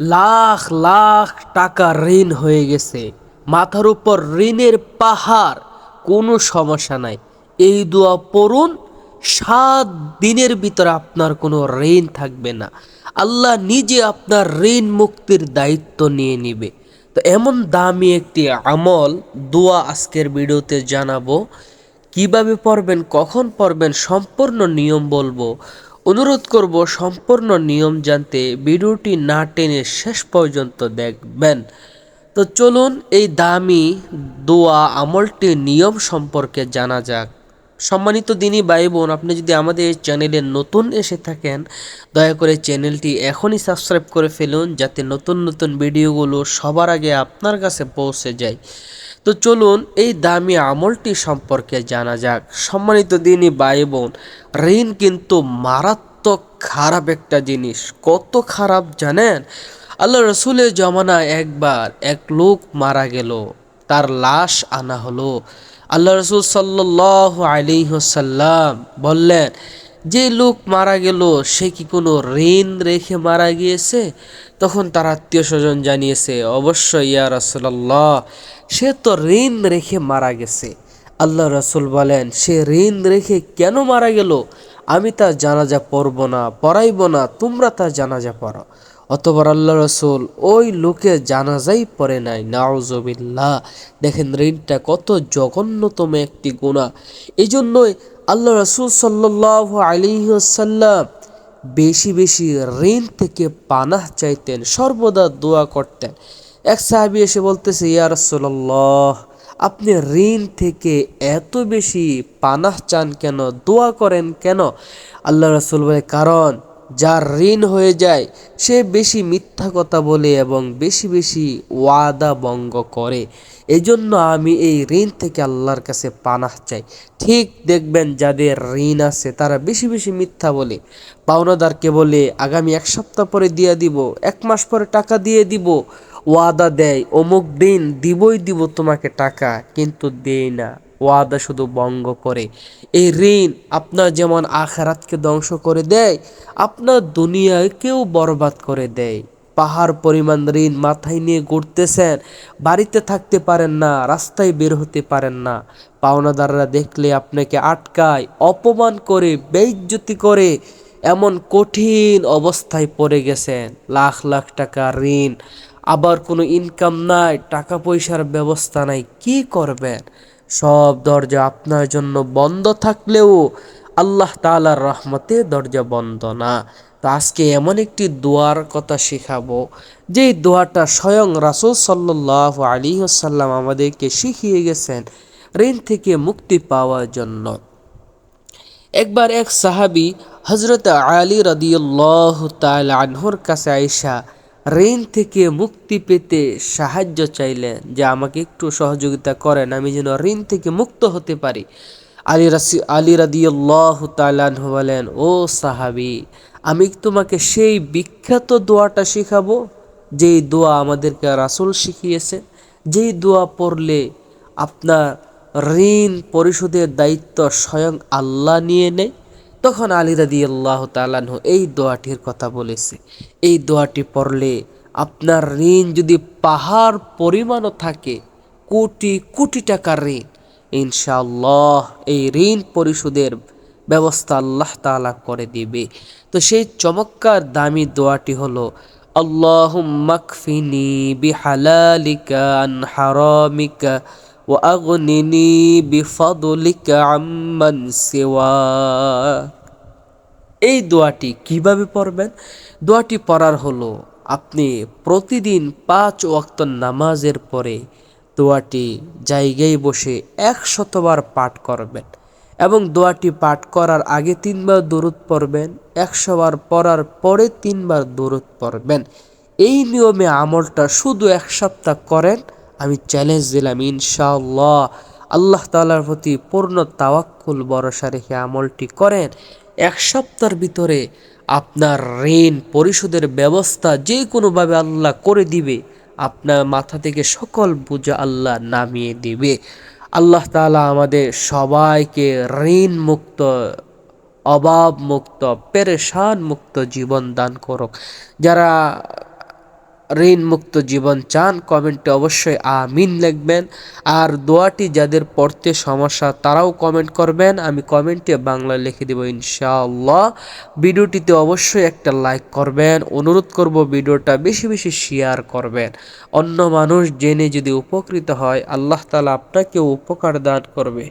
লাখ লাখ টাকা ঋণ হয়ে গেছে। মাথার উপর ঋণের পাহাড়, কোনো সমস্যা নাই। এই দোয়া পড়ুন, সাত দিনের ভিতরে আপনার কোনো ঋণ থাকবে না। আল্লাহ নিজে আপনার ঋণ মুক্তির দায়িত্ব নিয়ে নিবে। তো এমন দামি একটি আমল দোয়া আজকের ভিডিওতে জানাব। কীভাবে পড়বেন, কখন পড়বেন, সম্পূর্ণ নিয়ম বলব। অনুরোধ করব সম্পূর্ণ নিয়ম জানতে ভিডিওটি না টেনে শেষ পর্যন্ত দেখবেন। তো চলুন এই দামি দোয়া আমলটির নিয়ম সম্পর্কে জানা যাক। সম্মানিত দিনী ভাই বোন আপনি যদি আমাদের এই চ্যানেলে নতুন এসে থাকেন, দয়া করে চ্যানেলটি এখনই সাবস্ক্রাইব করে ফেলুন, যাতে নতুন নতুন ভিডিওগুলো সবার আগে আপনার কাছে পৌঁছে যায়। তো চলুন এই দামি আমলটি সম্পর্কে জানা যাক। সম্মানিত দিনী ভাই বোন, ঋণ কিন্তু মারাত্মক খারাপ একটা জিনিস। কত খারাপ জানেন? আল্লাহ রসুলের জমানায় একবার এক লোক মারা গেল, তার লাশ আনা হলো। আল্লাহ রসুল সাল্লাহ আলিহসাল্লাম বললেন যে লোক মারা গেল, সে কি কোনো ঋণ রেখে মারা গিয়েছে? তখন তার আত্মীয় স্বজন জানিয়েছে, অবশ্যই ইয়া রসুল্লাহ সে তো ঋণ রেখে মারা গেছে। আল্লাহ রসুল বলেন, সে ঋণ রেখে কেন মারা গেল? আমি তার জানাজা পড়ব না, পড়াইব না, তোমরা তার জানাজা পড়ো। অতবার আল্লাহ রসুল, ওই লোকে জানাজাই পড়ে নাই নাওজবিল্লা দেখেন, ঋণটা কত জঘন্যতম একটি গুণা এই জন্যই আল্লাহ রসুল সাল্লাহ সাল্লাম বেশি বেশি ঋণ থেকে পানাহ চাইতেন, সর্বদা দোয়া করতেন। এক সাহাবি এসে বলতেছে, ইয়া রসল্লাহ আপনি ঋণ থেকে এত বেশি পানাহ চান কেন? দোয়া করেন কেন? আল্লাহ রসুল বলে, কারণ যার ঋণ হয়ে যায়, সে বেশি মিথ্যা কথা বলে এবং বেশি বেশি ওয়াদা ভঙ্গ করে। এই জন্য আমি এই ঋণ থেকে আল্লাহর কাছে পানাহ চাই। ঠিক দেখবেন যাদের ঋণ আছে, তারা বেশি বেশি মিথ্যা বলে। পাওনাদারকে বলে, আগামী এক সপ্তাহ পরে দিয়ে দিব, এক মাস পরে টাকা দিয়ে দিব। ওয়াদা দেয়, অমুক দিন দিবই দিব তোমাকে টাকা, কিন্তু দেয় না। ওয়াদা শুধু ভঙ্গ করে। এই ঋণ আপনার যেমন আখারাতকে ধ্বংস করে দেয়, আপনার দুনিয়াকেও বরবাদ করে দেয়। পাহাড় পরিমাণ ঋণ মাথায় নিয়ে ঘুরতেছেন, বাড়িতে থাকতে পারেন না, রাস্তায় বের হতে পারেন না। পাওনাদাররা দেখলে আপনাকে আটকায়, অপমান করে, বেইজ্জতি করে এমন কঠিন অবস্থায় পড়ে গেছেন। লাখ লাখ টাকা ঋণ, আবার কোনো ইনকাম নাই, টাকা পয়সার ব্যবস্থা নাই, কি করবেন? সব দরজা আপনার জন্য বন্ধ থাকলেও আল্লাহ তালার রহমতে দরজা বন্ধ না। তো আজকে এমন একটি দোয়ার কথা শেখাবো যে দোয়াটা স্বয়ং রাসুল সাল্লাহ আলী আসাল্লাম আমাদেরকে শিখিয়ে গেছেন ঋণ থেকে মুক্তি পাওয়ার জন্য। একবার এক সাহাবি হজরত আলী রদিউল্লাহ তাল আনহর কাছে আইসা ঋণ থেকে মুক্তি পেতে সাহায্য চাইলেন যে আমাকে একটু সহযোগিতা করেন, আমি যেন ঋণ থেকে মুক্ত হতে পারি। আলী রাসি, আলী রাদিউল্লাহ তালাহ বলেন, ও সাহাবি, আমি তোমাকে সেই বিখ্যাত দোয়াটা শিখাবো, যেই দোয়া আমাদেরকে রাসুল শিখিয়েছে। যেই দোয়া পড়লে আপনার ঋণ পরিশোধের দায়িত্ব স্বয়ং আল্লাহ নিয়ে নেয় তখন আলী রাদি আল্লাহ তালাহ এই দোয়াটির কথা বলেছে। এই দোয়াটি পড়লে আপনার ঋণ যদি পাহাড় পরিমাণও থাকে, কোটি কোটি টাকার ঋণ, ইনশাআল্লাহ এই ঋণ পরিশোধের ব্যবস্থা আল্লাহ তালা করে দিবে। তো সেই চমৎকার দামি দোয়াটি হলো আল্লাহ মাকফিনি বিহালালিকা হারামিকা وأغنني بفضلك عمن سواك এই দোয়াটি কিভাবে পড়বেন দোয়াটি পড়ার হলো আপনি প্রতিদিন পাঁচ ওয়াক্ত নামাজের পরে দোয়াটি জায়গায় বসে একশতবার পাঠ করবেন এবং দোয়াটি পাঠ করার আগে তিনবার দূরত পড়বেন একশোবার পড়ার পরে তিনবার দূরত পড়বেন এই নিয়মে আমলটা শুধু এক সপ্তাহ করেন আমি চ্যালেঞ্জ দিলাম, ইনশাআল্লাহ। আল্লাহ তালার প্রতি পূর্ণ তাওয়াক্কুল, ভরসা রেখে আমলটি করেন। এক সপ্তাহের ভিতরে আপনার ঋণ পরিশোধের ব্যবস্থা যে কোনোভাবে আল্লাহ করে দিবে, আপনার মাথা থেকে সকল বোঝা আল্লাহ নামিয়ে দিবে। আল্লাহ তালা আমাদের সবাইকে ঋণ মুক্ত অভাব মুক্ত পেরেশান মুক্ত জীবন দান করুক। যারা ঋণ মুক্ত জীবন চান, কমেন্টে অবশ্যই আমিন লিখবেন। আর দোয়াটি যাদের পড়তে সমস্যা, তারাও কমেন্ট করবেন। আমি কমেন্টে বাংলা লিখে দেব ইনশাআল্লাহ। ভিডিওটিতে অবশ্যই একটা লাইক করবেন। অনুরোধ করব ভিডিওটা বেশি বেশি শেয়ার করবেন। অন্য মানুষ জেনে যদি উপকৃত হয়, আল্লাহ তালা আপনাকেও উপকার দান করবে।